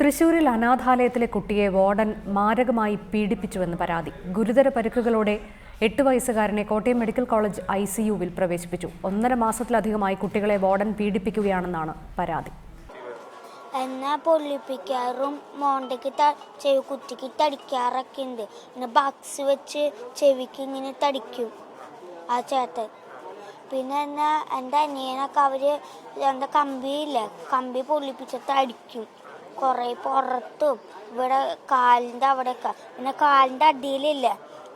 തൃശൂരിൽ അനാഥാലയത്തിലെ കുട്ടിയെ വാർഡൻ മാരകമായി പീഡിപ്പിച്ചുവെന്ന് പരാതി. ഗുരുതര പരിക്കുകളോടെ എട്ട് വയസ്സുകാരനെ Kottayam medical college I C യുവിൽ പ്രവേശിപ്പിച്ചു. ഒന്നര മാസത്തിലധികമായി കുട്ടികളെ വാർഡൻ പീഡിപ്പിക്കുകയാണെന്നാണ് പരാതി. എന്നെ പൊള്ളിപ്പിക്കാറും മോണ്ടയ്ക്ക് ചെവി കുറ്റിക്ക് തടിക്കാറൊക്കെ ഉണ്ട്. പിന്നെ ബക്സ് വെച്ച് ചെവിക്ക് ഇങ്ങനെ തടിക്കും. ആ ചേട്ടൻ. പിന്നെ എന്നാ എന്റെ അനിയനൊക്കെ അവർ എന്താ കമ്പിയില്ല? കമ്പി പൊള്ളിപ്പിച്ചിട്ട് അടിക്കും. കുറേ പുറത്തും. ഇവിടെ കാലിന്റെ അവിടെയൊക്കെ. പിന്നെ കാലിന്റെ അടിയിലില്ല?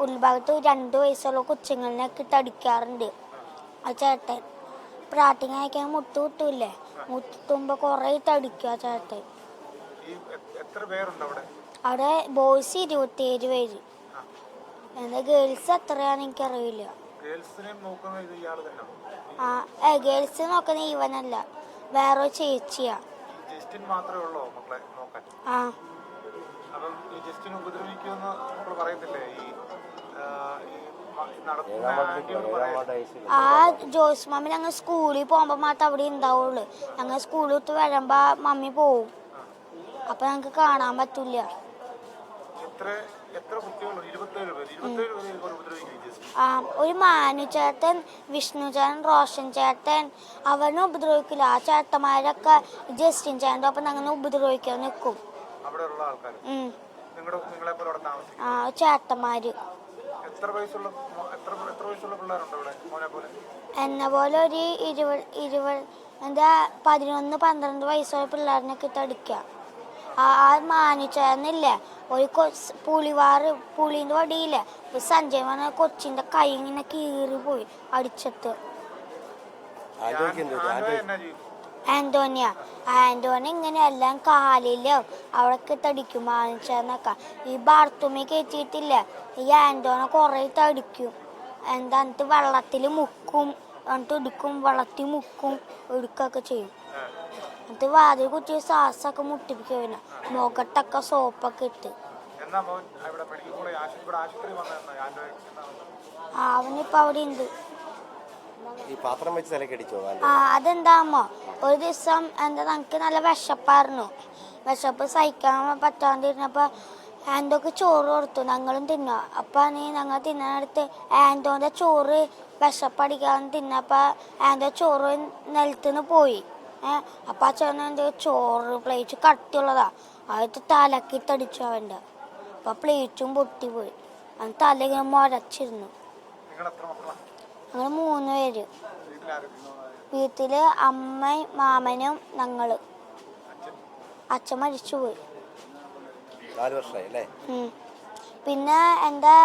ഉൾഭാഗത്ത് രണ്ട് വയസ്സുള്ള കൊച്ചുങ്ങളിനൊക്കെ ഇട്ട് അടിക്കാറുണ്ട്. ആ ചേട്ടൻ. പ്രാട്ടിങ് അയക്കാൻ മുട്ട് കുത്തൂല്ലേ മുത്തുമ്പോ കൊറേ തടിക്കുക ചേട്ടൻ. അവിടെ? ബോയ്സ് ഇരുപത്തിയേഴ് പേര്. എന്താ ഗേൾസ് എത്രയാണ് എനിക്ക് അറിയില്ല നോക്കുന്നത് ഇത് ഇയാൾ തന്നെ ആ ഗേൾസ് നോക്കുന്ന ഇവനല്ല. വേറെ ചേച്ചിയാ. ജസ്റ്റിൻ മാത്രമേ ഉള്ളോ മക്കളെ നോക്കാൻ? ആ. അപ്പം ഈ ജസ്റ്റിൻ ഉപദ്രവിക്കുമെന്ന് മക്കൾ പറയത്തില്ലേ ഈ ആ, ജോസ് മമ്മി ഞങ്ങൾ സ്കൂളിൽ പോകുമ്പോൾ മാത്രം അവിടെ ഉണ്ടാവുള്ളൂ. ഞങ്ങൾ സ്കൂളിൽ വിട്ട് വരുമ്പോ മമ്മി പോവും. അപ്പൊ ഞങ്ങൾക്ക് കാണാൻ പറ്റൂല. ഒരു മാനു ചേട്ടൻ വിഷ്ണു ചേട്ടൻ റോഷൻ ചേട്ടൻ അവനെ ഉപദ്രവിക്കില്ല. ആ ചേട്ടന്മാരൊക്കെ ജസ്റ്റിൻ ചേട്ടന്റെ ഒപ്പം അങ്ങനെ ഉപദ്രവിക്കാൻ നിൽക്കും. ആ ചേട്ടന്മാര്. എന്നെ പോലെ ഒരു ഇരുപത് ഇരുപത് എന്താ പതിനൊന്ന് പന്ത്രണ്ട് വയസ്സുള്ള പിള്ളേരിനൊക്കെ ഇട്ട് ആ മാനിച്ചേന്നില്ലേ ഒരു കൊച്ച് പുളിവാറ് പുളിന്റെ വടിയില്ലേ? സഞ്ജയ് പറഞ്ഞ കൊച്ചിന്റെ കൈ ഇങ്ങനെ കീറി പോയി അടിച്ചത് ആന്റോണിയ ആന്റോണി ഇങ്ങനെ എല്ലാം കാലിലും അവിടെ തടിക്കും മാനിച്ചാന്നൊക്കെ ഈ ബാർത്തുമ്മി കയറ്റിയിട്ടില്ല? ഈ ആന്റോണ കുറേ തടിക്കും. എന്താ എന്നിട്ട് വെള്ളത്തിൽ മുക്കും എന്നിട്ട് എടുക്കും വെള്ളത്തിൽ മുക്കും ഒടുക്കൊക്കെ ചെയ്യും. എന്നിട്ട് വാതിൽ കുത്തി സാസൊക്കെ മുട്ടിപ്പിക്കും പിന്നെ മുഖത്തൊക്കെ സോപ്പൊക്കെ ഇട്ട്? അവനിപ്പോ അവിടെ ഉണ്ട് ഈ പാത്രം വെച്ച് തലക്കടിച്ചോ ആ അതെന്താമോ ഒരു ദിവസം എന്താ നമുക്ക് നല്ല വിശപ്പായിരുന്നു. വിശപ്പ് സഹിക്കാൻ പറ്റാണ്ടിരുന്നപ്പോ ആന്റോക്ക് ചോറ് കൊടുത്തു. ഞങ്ങളും തിന്നു. അപ്പൊ നീ ഞങ്ങൾ തിന്നാനടുത്ത് ആൻഡോന്റെ ചോറ് വിശപ്പടിക്കാൻ തിന്നപ്പോ ആന്റോ ചോറ് നിലത്തുനിന്ന് പോയി. അപ്പൊ ആ ചേട്ടൻ എന്ത് ചോറ് പ്ലേറ്റ് കട്ടിയുള്ളതാ അത് തലക്കിട്ടടിച്ചു അവന്റെ. അപ്പൊ പ്ലേറ്റും പൊട്ടിപ്പോയി അവൻ തല ഇങ്ങനെ മുരച്ചിരുന്നു. ഞങ്ങൾ മൂന്ന് പേര്. വീട്ടിൽ അമ്മയും മാമനും ഞങ്ങൾ. അച്ഛൻ മരിച്ചു മരിച്ചുപോയി പിന്നെ എന്താ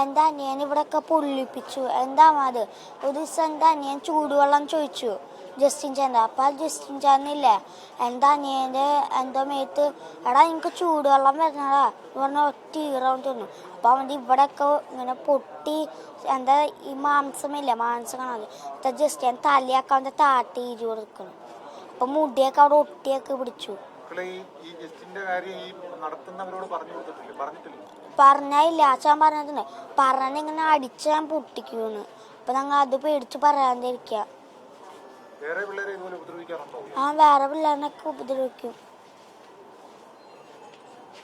എന്റെ അനിയൻ ഇവിടെയൊക്കെ പൊള്ളിപ്പിച്ചു. എന്താ അത് ഒരു ദിവസം എന്റെ അനിയൻ ചൂടുവെള്ളം ചോദിച്ചു. ജസ്റ്റിൻ ചാന്റെ അപ്പം ആ ജസ്റ്റിൻ ചാന്നില്ലേ എന്റെ അനിയന്റെ എന്തോ മേത്ത് എടാ എനിക്ക് ചൂടുവെള്ളം വരുന്നടാ എന്ന് പറഞ്ഞാൽ ഒറ്റ ഈറം തിന്നു. അപ്പം അവന്റെ ഇവിടെയൊക്കെ ഇങ്ങനെ പൊട്ടി എന്താ ഈ മാംസമില്ല മാംസം കാണാതെ. ജസ്റ്റിൻ തലയൊക്കെ അവന്റെ താട്ടി ഇരി കൊടുക്കണം. അപ്പം മുടിയൊക്കെ അവിടെ ഒട്ടിയൊക്കെ പിടിച്ചു. പറഞ്ഞില്ല അച്ഛൻ പറഞ്ഞിട്ടുണ്ട്. പറഞ്ഞിങ്ങനെ അടിച്ചാൻ അടിച്ച് ഞാൻ പൊട്ടിക്കൂന്ന്. അപ്പൊ ഞങ്ങൾ അത് പേടിച്ച് പറയാണ്ടിരിക്കുക വേറെ പിള്ളേരെ ഇതുപോലെ ഉപദ്രവിക്കാറുണ്ടോ? ആ വേറെ പിള്ളേരെ ഉപദ്രവിക്കും.